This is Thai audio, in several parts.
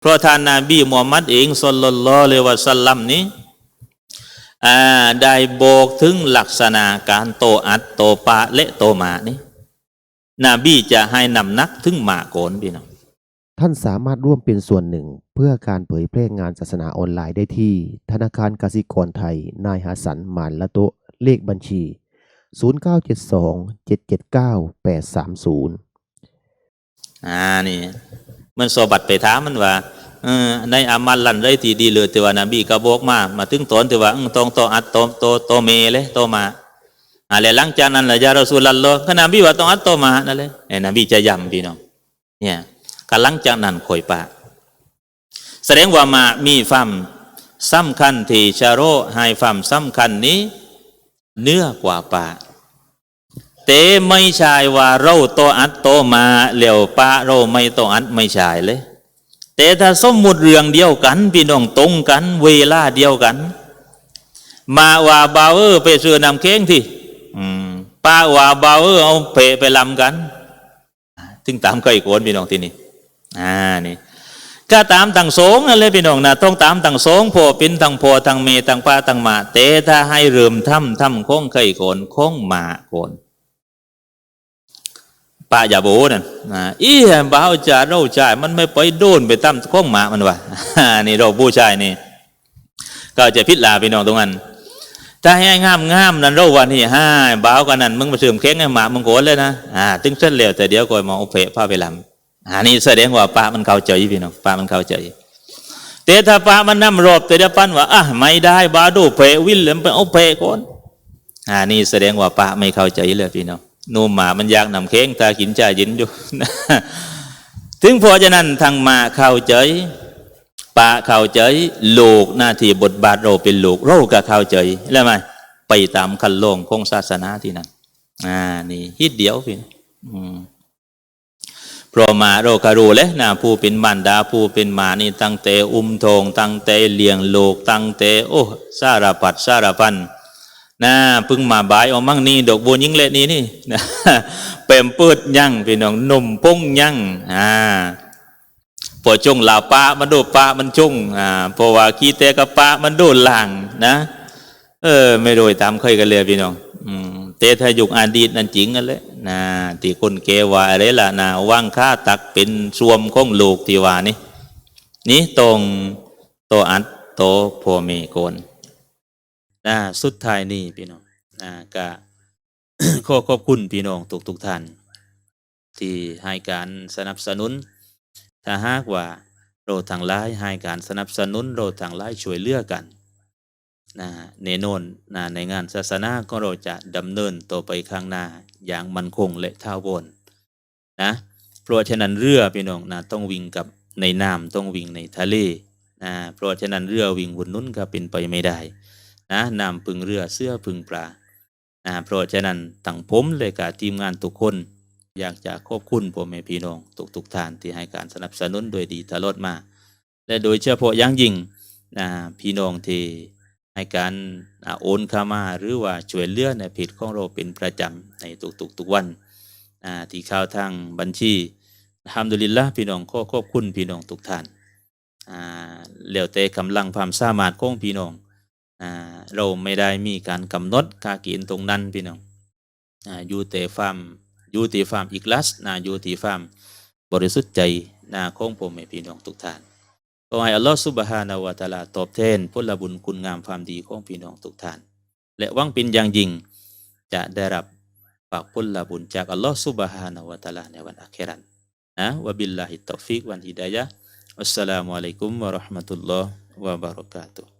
เพราะท่านนาบีมูฮัมมัดเองสลลัลลอฮุอะลัยฮิวะสัลลัมนี้อ่าได้บอกถึงลักษณะการโตอัดโตปะและโตหมานี่นบีจะให้นำหนักถึงหมาโกนพี่น้องท่านสามารถร่วมเป็นส่วนหนึ่ง เพื่อการเผยแพร่งานศาสนาออนไลน์ได้ที่ ธนาคารกสิกรไทย นายหาสันหมานละโตะเลขบัญชี 0972 779 830 อ่านี่ มันสอบัดไปถามมันว่าอในอามัลลันไรที่ดีเลยแต่ว่านบีก็บอกมา มาถึงตอนที่ว่าอื้องโตอัดโตโตโตเมเลยโตมาอะไรหลังจากนั้นละยารอสูลัลลอฮ์ก็นบีว่าต้องอัดโตมานั่นเลยไอ้นบีจะย้ำพี่น้องเนี่ยก็หลังจากนั้นคอยปะแสดงว่ามามีความสำคัญที่ชาโรให้ความสำคัญนี้ เนื้อกว่าปะ เตไม่ใช่ว่าเราโตอัดโตมาเหลียวปะเราไม่โตอัดไม่ใช่เลย แต่ถ้าสมมุติเรื่องเดียวกัน พี่น้องตรงกัน เวลาเดียวกัน มาว่าบาวเออไปซื้อนำเค้งที่ป้าว่าบาวเออเอาเพไปลำกันถึงตามเคยโกนพี่น้องที่นี่อ่านี่ก็ตามต่างสงนั่นเลยพี่น้องนะต้องตามต่างสงโพปินต่างโพต่างเมต่างป้าต่างมาเตถ้าให้เริ่มทำทำคงเคยโกนคงมาโกน ป้าอย่าโบนั่นนะอีแหมบ่าวจ่าเราจ่ายมันไม่ไปโดนไปตั้มข้องหมามันวะนี่เราผู้ชายนี่ ก็จะพิจลาพี่น้องตรงนั้นถ้าให้งามงามนั่นเราวันนี้ห้าบ่าวกันนั่นมึงมาเสื่อมเค้งให้หมามึงโกนเลยนะอ่าตึงเส้นเหลวแต่เดี๋ยวก่อยมองโอเพผ้าไปลำอ่านี่แสดงว่าป้ามันเข้าใจพี่น้องป้ามันเข้าใจแต่ถ้าป้ามันนำรอบแต่เดี๋ยวปั้นว่าอะไม่ได้บ่าวดูเพวิลเลยไปเอาเพก่อนอ่านี่แสดงว่าป้าไม่เข้าใจเลยพี่น้อง นูหมามันยากนำเค้งตากินจ่ายินอยู่ถึงพอจะนั้นทางมาเข้าใจปาเข้าใจลูกหน้าที่บทบาทเราเป็นลูกเราก็เข้าใจแล้วไหมไปตามคันลงของศาสนาที่นั่นอ่านี่ฮิตเดียวพี่อืมเพราะมาเราก็รู้เลยนะผู้เป็นมันดาผู้เป็นหมานี่ตั้งแต่อุ้มทงตั้งแต่เลี้ยงลูกตั้งแต่โอ้สารพัดสารพัน นะพึ่งมาบายเอามั่งนี่ดอกบัวยิงเละนี่นี่นะเปมเปิดยั่งพี่น้องหนุ่มพุ่งยั่งอ่าพอจงลาปะมันโดปะมันจงอ่าเพราะว่าขี้เตะกับปะมันโดนล่างนะเออ ไม่โดยตามเคยกันเลยพี่น้องอืมเตถ้ายุคอดีตนั่นจริงกันเลยนะที่คนเกว่าอะไรล่ะนะว่างค่าตักเป็นสวมของลูกที่ว่านี่นี่ตรงโตอัดโตโพเมโกน นะสุดท้ายนี่พี่น้องนะก็ขอขอบคุณพี่น้องทุกทุกท่าน ที่ให้การสนับสนุน ถ้าหากว่าเราทางไลายให้การสนับสนุนเราทางไลายช่วยเหลือกันนะแน่นนนะในงานศาสนาก็เราจะดำเนินต่อไปข้างหน้าอย่างมั่นคงและท่าวนนะเพราะฉะนั้นเรือพี่น้องนะต้องวิ่งกับในน้ำต้องวิ่งในทะเลนะเพราะฉะนั้นเรือวิ่งบนนู้นก็เป็นไปไม่ได้ นะนำพึงเรือเสื้อพึงปลานะเพราะฉะนั้นตั้งผมเลยกับทีมงานทุกคน อยากจะขอบคุณพ่อแม่พี่น้องทุกทุกท่านที่ให้การสนับสนุนโดยดีตลอดมา และโดยเฉพาะอย่างยิ่งนะพี่น้องที่ให้การโอนเข้ามาหรือว่าช่วยเหลือในเพจของเราเป็นประจำในทุกๆทุกวันที่ข้าวทางบัญชีทำดุลิลละพี่น้องขอขอบคุณพี่น้องทุกท่านอ่าแล้วแต่กำลังความสามารถของพี่น้อง อ่าเราไม่ได้มีการกำหนดค่ากณฑ์ตรงนั้นพี่น้องอ่าอยู่แต่ฟาร์มอยู่ที่ฟาร์มอีกลัสนะอยู่ที่ฟาร์มบริสุทธิ์ใจนะของผมให้พี่น้องทุกท่านขอให้อัลลอฮฺสุบฮานาวะตะอาลาตอบแทนผลบุญคุณงามความดีของพี่น้องทุกท่าน และวังเป็นอย่างยิ่งจะได้รับฝากผลบุญจากอัลลอฮฺสุบฮานาวะตะอาลาในวันอาคราตนะวะบิลลาฮิตตอฟิกวันฮิดายะอัสสลามุอะลัยกุมวะราะห์มะตุลลอฮ์วะบารอกาตุฮ์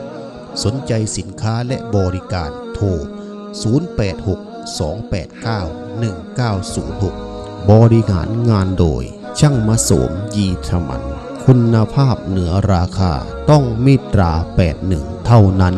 สนใจสินค้าและบริการโทร 086 289 1906 บริหารงานโดย ช่างมาโสมยีธมันคคุณภาพเหนือราคาต้องมิตรา 81 เท่านั้น